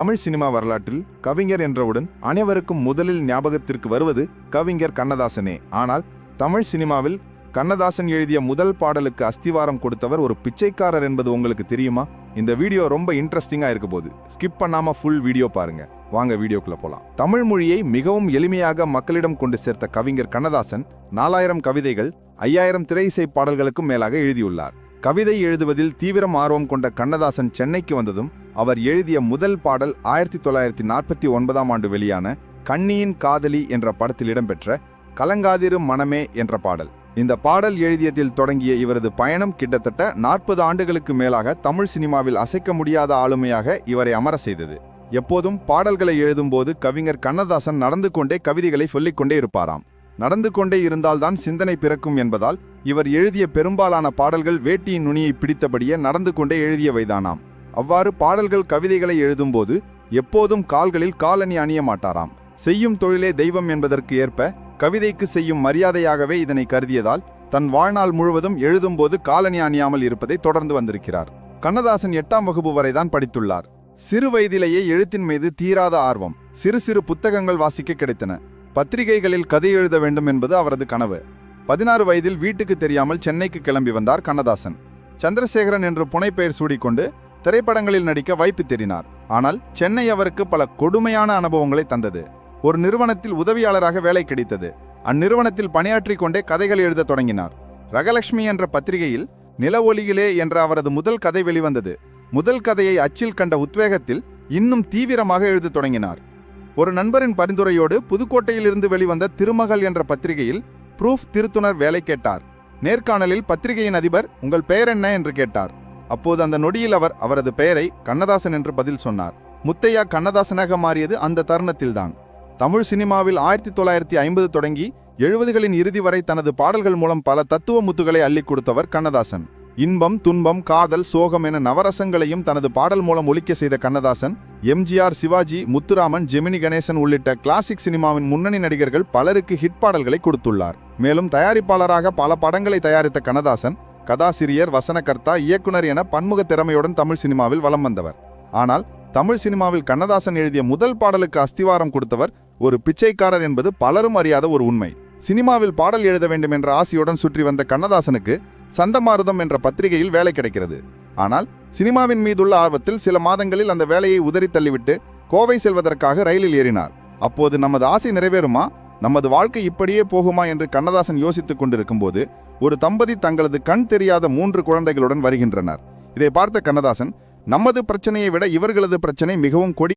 Tamil cinema வரலாற்றில் கவிஞர் என்றவுடன் அனைவருக்கும் முதலில் ஞாபகத்திற்கு வருவது கவிஞர் கண்ணதாசனே. ஆனால் தமிழ் சினிமாவில் கண்ணதாசன் எழுதிய முதல் பாடலுக்கு அஸ்திவாரம் கொடுத்தவர் ஒரு பிச்சைக்காரர் என்பது உங்களுக்கு தெரியுமா? இந்த வீடியோ ரொம்ப இன்ட்ரெஸ்டிங்காக இருக்க போகுது. ஸ்கிப் பண்ணாமல் ஃபுல் வீடியோ பாருங்க. வாங்க வீடியோக்குள்ள போகலாம் தமிழ் மொழியை மிகவும் எளிமையாக மக்களிடம் கொண்டு சேர்த்த கவிஞர் கண்ணதாசன் நாலாயிரம் கவிதைகள் ஐயாயிரம் திரையிசை பாடல்களுக்கும் மேலாக எழுதியுள்ளார். கவிதை எழுதுவதில் தீவிரம் ஆர்வம் கொண்ட கண்ணதாசன் சென்னைக்கு வந்ததும் அவர் எழுதிய முதல் பாடல் ஆயிரத்தி தொள்ளாயிரத்தி நாற்பத்தி ஒன்பதாம் ஆண்டு வெளியான கண்ணியின் காதலி என்ற படத்தில் இடம்பெற்ற கலங்காதிரும் மனமே என்ற பாடல். இந்த பாடல் எழுதியதில் தொடங்கிய இவரது பயணம் கிட்டத்தட்ட நாற்பது ஆண்டுகளுக்கு மேலாக தமிழ் சினிமாவில் அசைக்க முடியாத ஆளுமையாக இவரை அமர செய்தது. எப்போதும் பாடல்களை எழுதும்போது கவிஞர் கண்ணதாசன் நடந்து கொண்டே கவிதைகளை சொல்லிக்கொண்டே இருப்பாராம். நடந்து கொண்டே இருந்தால்தான் சிந்தனை பிறக்கும் என்பதால் இவர் எழுதிய பெரும்பாலான பாடல்கள் வேட்டியின் நுனியை பிடித்தபடியே நடந்து கொண்டே எழுதியவைதானாம். அவ்வாறு பாடல்கள் கவிதைகளை எழுதும்போது எப்போதும் கால்களில் காலணி அணிய மாட்டாராம். செய்யும் தொழிலே தெய்வம் என்பதற்கு ஏற்ப கவிதைக்கு செய்யும் மரியாதையாகவே இதனை கருதியதால் தன் வாழ்நாள் முழுவதும் எழுதும்போது காலணி அணியாமல் இருப்பதை தொடர்ந்து வந்திருக்கிறார். கண்ணதாசன் எட்டாம் வகுப்பு வரைதான் படித்துள்ளார். சிறு வயதிலேயே எழுத்தின் மீது தீராத ஆர்வம் சிறு சிறு புத்தகங்கள் வாசிக்க கிடைத்தன. பத்திரிகைகளில் கதை எழுத வேண்டும் என்பது அவரது கனவு. பதினாறு வயதில் வீட்டுக்கு தெரியாமல் சென்னைக்கு கிளம்பி வந்தார் கண்ணதாசன். சந்திரசேகரன் என்று புனைப்பெயர் சூடிக்கொண்டு திரைப்படங்களில் நடிக்க வாய்ப்பு தேடினார். ஆனால் சென்னை அவருக்கு பல கொடுமையான அனுபவங்களை தந்தது. ஒரு நிறுவனத்தில் உதவியாளராக வேலை கிடைத்தது. அந்நிறுவனத்தில் பணியாற்றி கொண்டே கதைகள் எழுதத் தொடங்கினார். ரகலட்சுமி என்ற பத்திரிகையில் நில ஒளியிலே என்ற அவரது முதல் கதை வெளிவந்தது. முதல் கதையை அச்சில் கண்ட உத்வேகத்தில் இன்னும் தீவிரமாக எழுதத் தொடங்கினார். ஒரு நண்பரின் பரிந்துரையோடு புதுக்கோட்டையிலிருந்து வெளிவந்த திருமகள் என்ற பத்திரிகையில் ப்ரூஃப் திருத்துணர் வேலை கேட்டார். நேர்காணலில் பத்திரிகையின் அதிபர் உங்கள் பெயர் என்ன? என்று கேட்டார். அப்போது அந்த நொடியில் அவர் அவரது பெயரை கண்ணதாசன் என்று பதில் சொன்னார். முத்தையா கண்ணதாசனாக மாறியது அந்த தருணத்தில்தான். தமிழ் சினிமாவில் ஆயிரத்தி தொள்ளாயிரத்தி ஐம்பது தொடங்கி எழுபதுகளின் இறுதி வரை தனது பாடல்கள் மூலம் பல தத்துவ முத்துகளை அள்ளிக் கொடுத்தவர் கண்ணதாசன். இன்பம் துன்பம் காதல் சோகம் என நவரசங்களையும் தனது பாடல் மூலம் ஒலிக்க செய்த கண்ணதாசன் எம்ஜிஆர் சிவாஜி முத்துராமன் ஜெமினி கணேசன் உள்ளிட்ட கிளாசிக் சினிமாவின் முன்னணி நடிகர்கள் பலருக்கு ஹிட் பாடல்களை கொடுத்துள்ளார். மேலும் தயாரிப்பாளராக பல படங்களை தயாரித்த கண்ணதாசன் கதாசிரியர் வசனகர்த்தா இயக்குனர் என பன்முக திறமையுடன் தமிழ் சினிமாவில் வலம் வந்தவர். ஆனால் தமிழ் சினிமாவில் கண்ணதாசன் எழுதிய முதல் பாடலுக்கு அஸ்திவாரம் கொடுத்தவர் ஒரு பிச்சைக்காரர் என்பது பலரும் அறியாத ஒரு உண்மை. சினிமாவில் பாடல் எழுத வேண்டும் என்ற ஆசையுடன் சுற்றி வந்த கண்ணதாசனுக்கு சந்தமாருதம் என்ற பத்திரிகையில் வேலை கிடைக்கிறது. ஆனால் சினிமாவின் மீதுள்ள ஆர்வத்தில் சில மாதங்களில் அந்த வேலையை உதறி தள்ளிவிட்டு கோவை செல்வதற்காக ரயிலில் ஏறினார். அப்போது நமது ஆசை நிறைவேறுமா? நமது வாழ்க்கை இப்படியே போகுமா என்று கண்ணதாசன் யோசித்துக் கொண்டிருக்கும்போது ஒரு தம்பதி தங்களது கண் தெரியாத மூன்று குழந்தைகளுடன் வருகின்றனர். இதை பார்த்த கண்ணதாசன் நமது பிரச்சனையை விட இவர்களது பிரச்சனை மிகவும் கொடி